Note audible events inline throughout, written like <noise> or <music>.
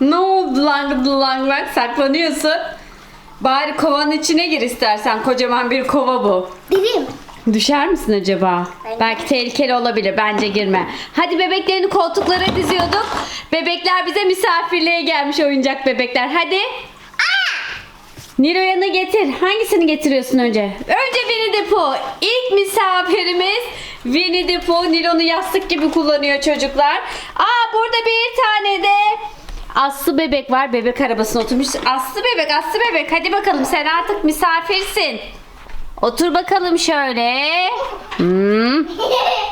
Ne oldu lang lang lang saklanıyorsun? Bari kovanın içine gir istersen. Kocaman bir kova bu. Birim. Düşer misin acaba? Bence- Belki tehlikeli olabilir. Bence girme. Hadi bebeklerini koltuklara diziyorduk. Bebekler bize misafirliğe gelmiş oyuncak bebekler. Hadi. Nilo'yanı getir. Hangisini getiriyorsun önce? Önce Winnie the Pooh. İlk misafirimiz Winnie the Pooh. Nilo'nu yastık gibi kullanıyor çocuklar. Aa burada bir tane de Aslı bebek var. Bebek arabasına oturmuş. Aslı bebek, Aslı bebek. Hadi bakalım sen artık misafirsin. Otur bakalım şöyle. Hmm.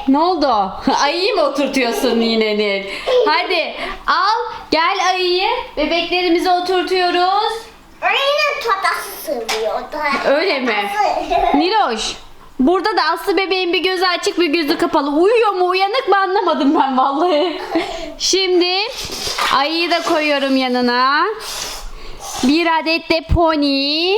Ne oldu? <laughs> Ayıyı mı oturtuyorsun yine Nil? Hadi al gel ayıyı. Bebeklerimizi oturtuyoruz. Tatası sığmıyordu. Öyle mi? Niloş. Burada da Aslı bebeğin bir gözü açık bir gözü kapalı. Uyuyor mu uyanık mı anlamadım ben vallahi. <laughs> Şimdi ayıyı da koyuyorum yanına. Bir adet de pony.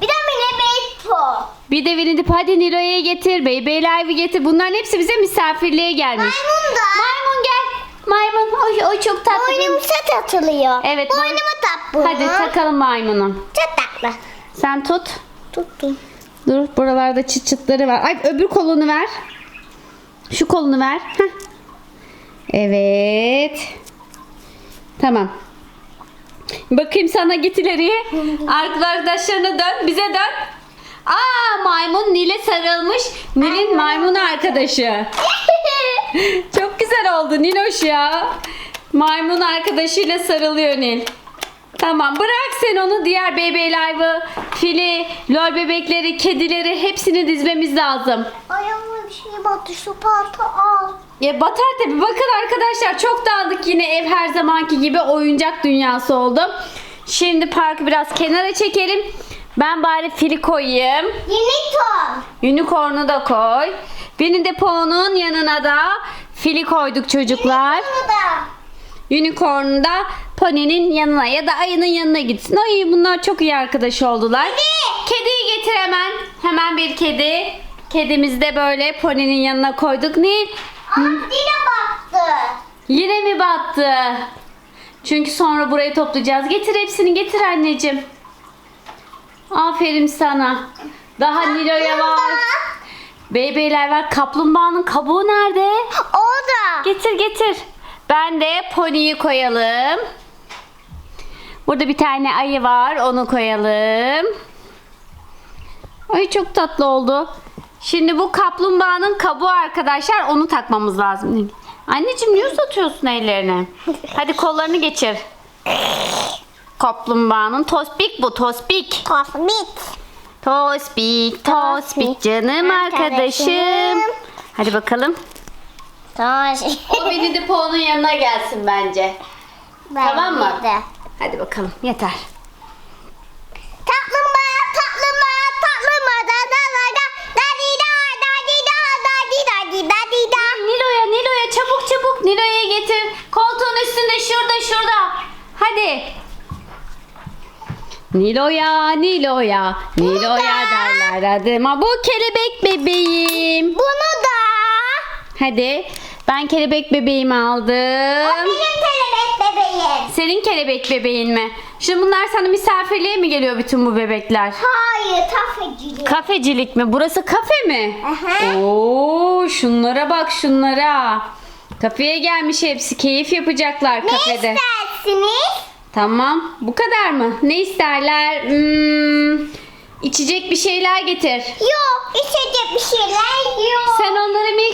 bir <laughs> de mini beyzbol. Bir de Winnie the hadi Nilo'ya getir. Baby Alive'ı getir. Bunların hepsi bize misafirliğe gelmiş. Maymun da. Maymun gel. Maymun. Oy, oy çok tatlı. Boynumuza takılıyor. Evet, Boynuma tak bunu. Hadi takalım maymunu. Çok tatlı. Sen tut. Tuttum. Dur buralarda çıt çıtları var. Ay öbür kolunu ver. Şu kolunu ver. Heh. Evet. Tamam. Bakayım sana git ileriye. Arkadaşlarına dön. Bize dön. Aa maymun Nil'e sarılmış. Nil'in maymun arkadaşı. <laughs> Çok güzel oldu Niloş ya. Maymun arkadaşıyla sarılıyor Nil. Tamam bırak sen onu diğer Baby Alive'ı, fili, lol bebekleri, kedileri hepsini dizmemiz lazım. Ayağıma bir şey battı. Şu parkı al. Ya batar tabi bakın arkadaşlar çok dağınık yine ev her zamanki gibi oyuncak dünyası oldu. Şimdi parkı biraz kenara çekelim. Ben bari fili koyayım. Ton. Unicorn'u da koy. Winnie the Pooh'nun yanına da fili koyduk çocuklar. Bunu da. Unicorn da Pony'nin yanına ya da ayının yanına gitsin. Ay bunlar çok iyi arkadaş oldular. Kediyi getir hemen. Hemen bir kedi. Kedimizi de böyle Pony'nin yanına koyduk. Nil Aa, dile baktı. yine mi battı? Çünkü sonra burayı toplayacağız. Getir hepsini getir anneciğim. Aferin sana. Daha Nilo'ya var. Beybeler var. Kaplumbağanın kabuğu nerede? Orada. Getir getir. Ben de poniyi koyalım. Burada bir tane ayı var. Onu koyalım. Ay çok tatlı oldu. Şimdi bu kaplumbağanın kabuğu arkadaşlar. Onu takmamız lazım. Anneciğim niye uzatıyorsun ellerini? Hadi kollarını geçir. Kaplumbağanın tospik bu tospik. Kosmik. Tospik, tospik canım arkadaşım. Hadi bakalım. Taş. O <laughs> Winnie the Pooh'un yanına gelsin bence. Tamam mı? De. Hadi bakalım yeter. Kaplumbağa, kaplumbağa, kaplumbağa, da da da da, da di da, da di da, da di da di da di da. Nilo'ya Nilo'ya çabuk çabuk Nilo'ya getir. Koltuğun üstünde şurada şurada. Hadi. Nilo'ya Nilo'ya Nilo'ya derler adıma bu kelebek bebeğim. Bunu da. Hadi ben kelebek bebeğimi O aldım. benim kelebek bebeğim. Senin kelebek bebeğin mi? Şimdi bunlar sana misafirliğe mi geliyor bütün bu bebekler? Hayır, tafecilik. Kafecilik mi? Burası kafe mi? Aha. Oo, şunlara bak şunlara. Kafeye gelmiş hepsi. Keyif yapacaklar Ne kafede. istersiniz? Tamam. Bu kadar mı? Ne isterler? Hmm, içecek bir şeyler getir. Yok, içecek bir şeyler yok.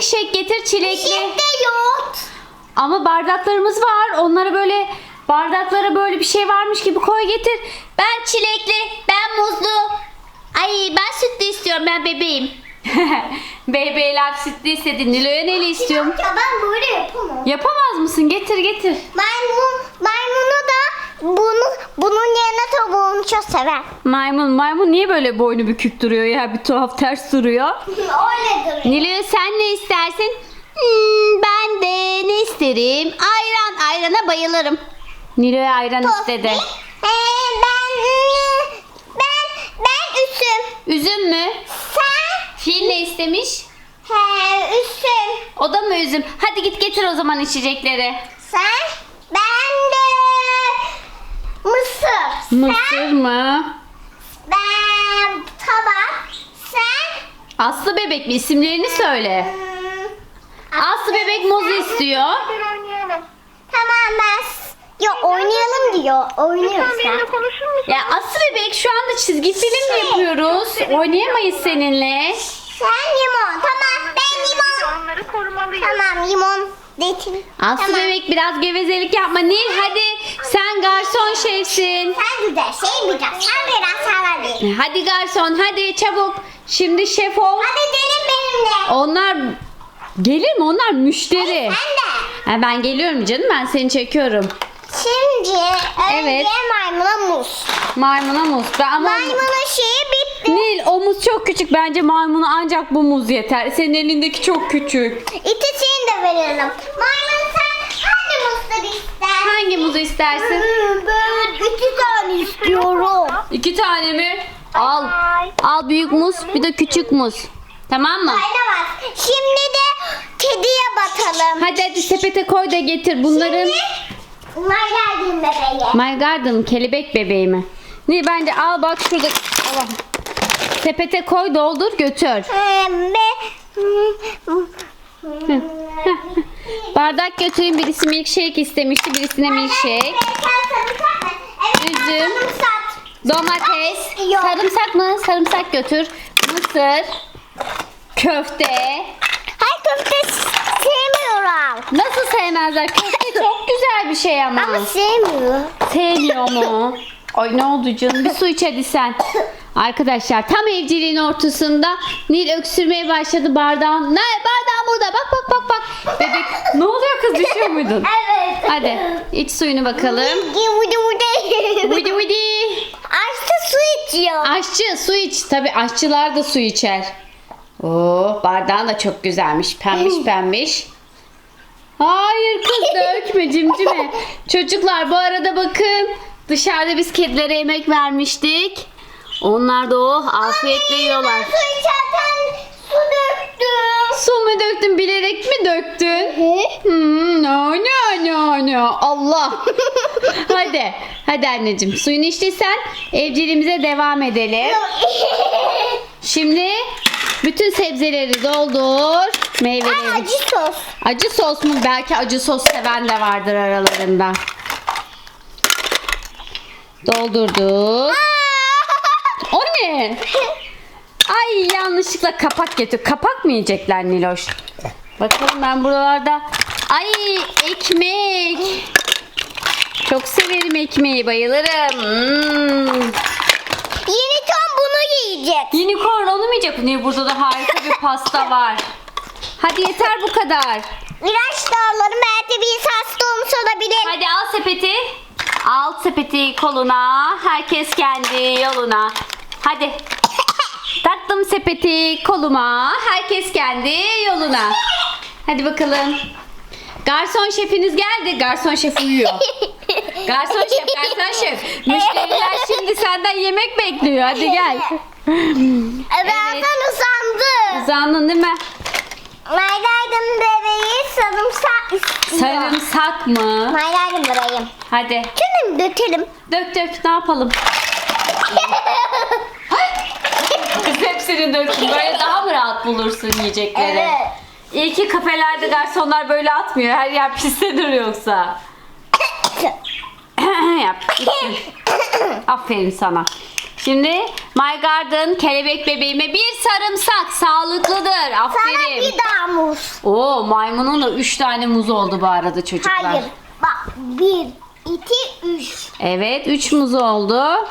Milkshake getir çilekli. Şimdi yok. Ama bardaklarımız var. Onlara böyle bardaklara böyle bir şey varmış gibi koy getir. Ben çilekli, ben muzlu. Ay ben sütlü istiyorum ben bebeğim. <laughs> Bebeğler sütlü istedi. Nilo'ya neli istiyorum? Ya ben böyle yapamam. Yapamaz mısın? Getir getir. Maymun, maymunu da bunu, bunun yerine tavuğunu çok sever. Maymun maymun niye böyle boynu bükük duruyor ya? Bir tuhaf ters duruyor. Öyle duruyor. Nilo'ya sen ne istersin? Hmm, ben de ne isterim? Ayran. Ayrana bayılırım. Nilo'ya ayran istedi. Ee, ben, ben, ben üstüm. Üzüm mü? Sen, Fil ne istemiş? he, üstüm. O da mı üzüm? Hadi git getir o zaman içecekleri. Sen, Ben mısır. Mısır mı? Ben tabak. Sen Aslı bebek mi? İsimlerini söyle. Hmm, Aslı bebek muz istiyor. Oynayalım. Tamam ben ya oynayalım diyor. Oynuyoruz Sen benimle sen. konuşur musun? Ya Aslı bebek şu anda çizgi film yapıyoruz. Oynayamayız seninle. Sen limon. Tamam ben limon. onları korumalıyız. Tamam limon. Detin. Aslı Tamam. bebek biraz gevezelik yapma. Nil hadi sen garson şefsin. Sen güzel şey biraz. Sen biraz sana değil. Hadi garson hadi çabuk. Şimdi şef ol. Hadi gelin benimle. Onlar gelir mi? Onlar müşteri. Sen de. Ha, ben geliyorum canım ben seni çekiyorum. Şimdi Evet. maymuna muz. Maymuna muz. Ben ama Maymunun şeyi bitti. Nil o muz çok küçük. Bence maymuna ancak bu muz yeter. Senin elindeki çok küçük. İkisini de verelim. Maymun muzları ister? Hangi muzu istersin? Hmm, Ben iki tane istiyorum. İki tane mi? Al. Al büyük muz bir de küçük muz. Tamam mı? Kaynamaz. Şimdi de kediye bakalım. Hadi hadi sepete koy da getir bunların. Bunlar geldi bebeğe. My Garden kelebek bebeği mi? Ne bence al bak şurada. Allah. Sepete koy doldur götür. Ee, be- Bardak götüreyim birisi milkshake istemişti birisine milkshake. Üzüm. Domates. Sarımsak mı? Sarımsak götür. Mısır. Köfte. Hayır köfte sevmiyorum. Nasıl sevmezler? Köfte çok güzel bir şey ama. Ama sevmiyor. Sevmiyor mu? <laughs> Ay ne oldu canım? Bir su iç hadi sen. Arkadaşlar tam evciliğin ortasında Nil öksürmeye başladı bardağın. Ne? Bardağın burada. Bak bak bak bak. Bebek ne oluyor kız düşüyor muydun? <laughs> Evet. Hadi iç suyunu bakalım. Vudu vudu. Vidi vidi. Açtı su içiyor. Aşçı su iç. Tabi aşçılar da su içer. Oo, bardağın da çok güzelmiş. Pembiş pembiş. Hayır kız dökme cimcime. <laughs> Çocuklar bu arada bakın. Dışarıda biz kedilere yemek vermiştik. Onlar da oh afiyetle yiyorlar. Su içerken su döktüm. Su mu döktün bilerek mi döktün? Hmm, no no no no. Allah. <laughs> hadi. Hadi anneciğim suyunu içtiysen evciliğimize devam edelim. <laughs> Şimdi bütün sebzeleri doldur. Ay Meyveleri. acı sos. Acı sos mu? Belki acı sos seven de vardır aralarında. Doldurduk. O Ay yanlışlıkla kapak getir. Kapak mı yiyecekler Niloş? Bakalım ben buralarda. Ay ekmek. Çok severim ekmeği. Bayılırım. Hmm. Tom bunu yiyecek. Unicorn onu mu yiyecek? Ne burada da harika bir pasta var. Hadi yeter bu kadar. İlaç dağları belki bir hasta olmuş olabilir. Hadi al sepeti. Al sepeti koluna. Herkes kendi yoluna. Hadi. Taktım sepeti koluma. Herkes kendi yoluna. Hadi bakalım. Garson şefiniz geldi. Garson şef uyuyor. Garson şef, garson şef. Müşteriler şimdi senden yemek bekliyor. Hadi gel. Ben Evet. usandım. Uzandın değil mi? Maydaydın bebeği sarımsak istiyor. Sarımsak mı? Maydaydın bebeğim. Hadi. Şimdi dökelim. Dök dök ne yapalım? <laughs> Hepsini döktün. Böyle daha mı rahat bulursun yiyecekleri? Evet. İyi ki kafelerde garsonlar böyle atmıyor. Her yer pislenir yoksa. <coughs> Yap. gitsin. Aferin sana. Şimdi My Garden kelebek bebeğime bir sarımsak sağlıklıdır. Sana Aferin. bir daha muz. Oo maymunun da 3 tane muz oldu bu arada çocuklar. Hayır. Bak bir, iki, üç. Evet 3 muz oldu.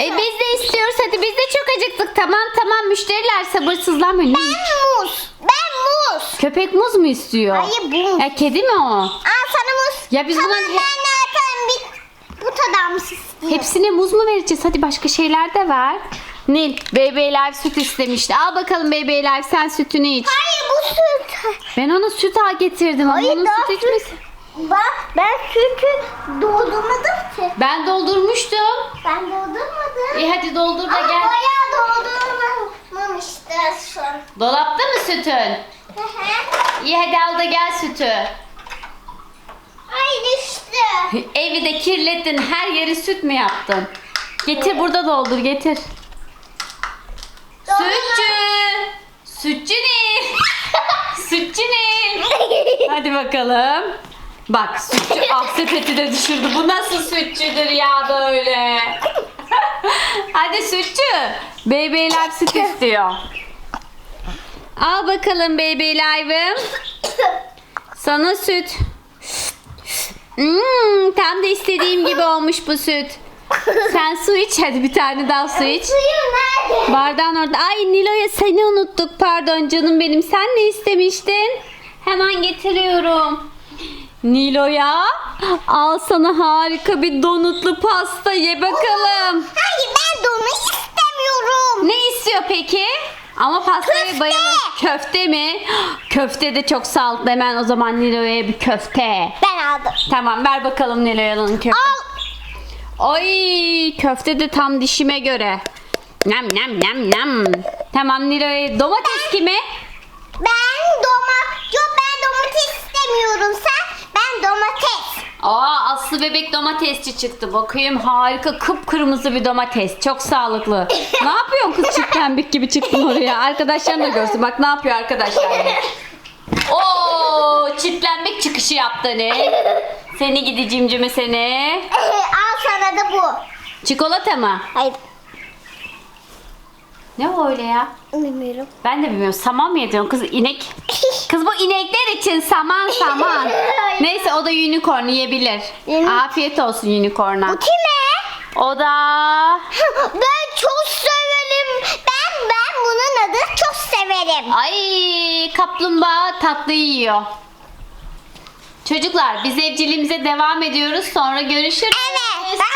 E biz de istiyoruz hadi biz de çok acıktık. Tamam tamam müşteriler sabırsızlanmayın. Ben muz. Ben muz. Köpek muz mu istiyor? Hayır, bu. Ya kedi mi o? Al sana muz. Ya biz tamam, buna- ben zaten bir bu kadar muz istiyorum. Hepsine muz mu vereceğiz? Hadi başka şeyler de ver. Nil, Baby Life süt istemişti. Al bakalım Baby Life sen sütünü iç. Hayır bu süt. Ben ona süt al getirdim ama Hayır, onun daha süt içmesi. Bak ben sütü doldurmadım ki. Ben doldurmuştum. Ben doldurmadım. İyi hadi doldur da Ama gel. bayağı doldurmamıştır son. Dolapta mı sütün? Hı hı. İyi hadi al da gel sütü. Ay düştü. <laughs> Evi de kirlettin. Her yeri süt mü yaptın? Getir burada doldur getir. Sütçü. Sütçü Nil. <laughs> Sütçü Nil. <laughs> Hadi bakalım. Bak sütçü <laughs> ah sepeti de düşürdü. Bu nasıl sütçüdür ya böyle? <laughs> Hadi sütçü. Baby süt istiyor. Al bakalım Baby Life'ım. Sana süt. Hmm, tam da istediğim gibi olmuş bu süt. Sen su iç hadi bir tane daha su iç. Suyum nerede? Bardağın orada. Ay Nilo'ya seni unuttuk. Pardon canım benim. Sen ne istemiştin? Hemen getiriyorum. Nilo'ya al sana harika bir donutlu pasta ye bakalım. Hayır ben de onu istemiyorum. Ne istiyor peki? Ama pastaya Köfte. bayılır. Köfte mi? Köfte de çok sağlıklı. Hemen o zaman Nilo'ya bir köfte. Ben aldım. Tamam ver bakalım Nilo'yanın köfte. Al. Ay köfte de tam dişime göre. Nem nem nem nem. Tamam Nilo'ya domates kimi? Ben domates. Yok ben domates istemiyorum sen. Ben domates. Aa Aslı bebek domatesçi çıktı. Bakayım harika kıpkırmızı bir domates. Çok sağlıklı. <laughs> ne yapıyorsun kız çift pembik gibi çıktın oraya. Arkadaşlarım da görsün. Bak ne yapıyor arkadaşlar. <laughs> Oo çitlenmek çıkışı yaptı ne? <laughs> Seni gidi cimcime seni. Al sana da bu. Çikolata mı? Hayır. Ne o öyle ya? Bilmiyorum. Ben de bilmiyorum. Saman mı yediyorsun kız? inek? Kız bu inekler için saman <laughs> saman. Neyse o da unicorn yiyebilir. Afiyet olsun unicorn'a. Bu kime? O da <laughs> Ben çok severim. Ben ben bunun adını çok severim. ay kaplumbağa tatlı yiyor. Çocuklar biz evciliğimize devam ediyoruz. Sonra görüşürüz. Evet. <laughs>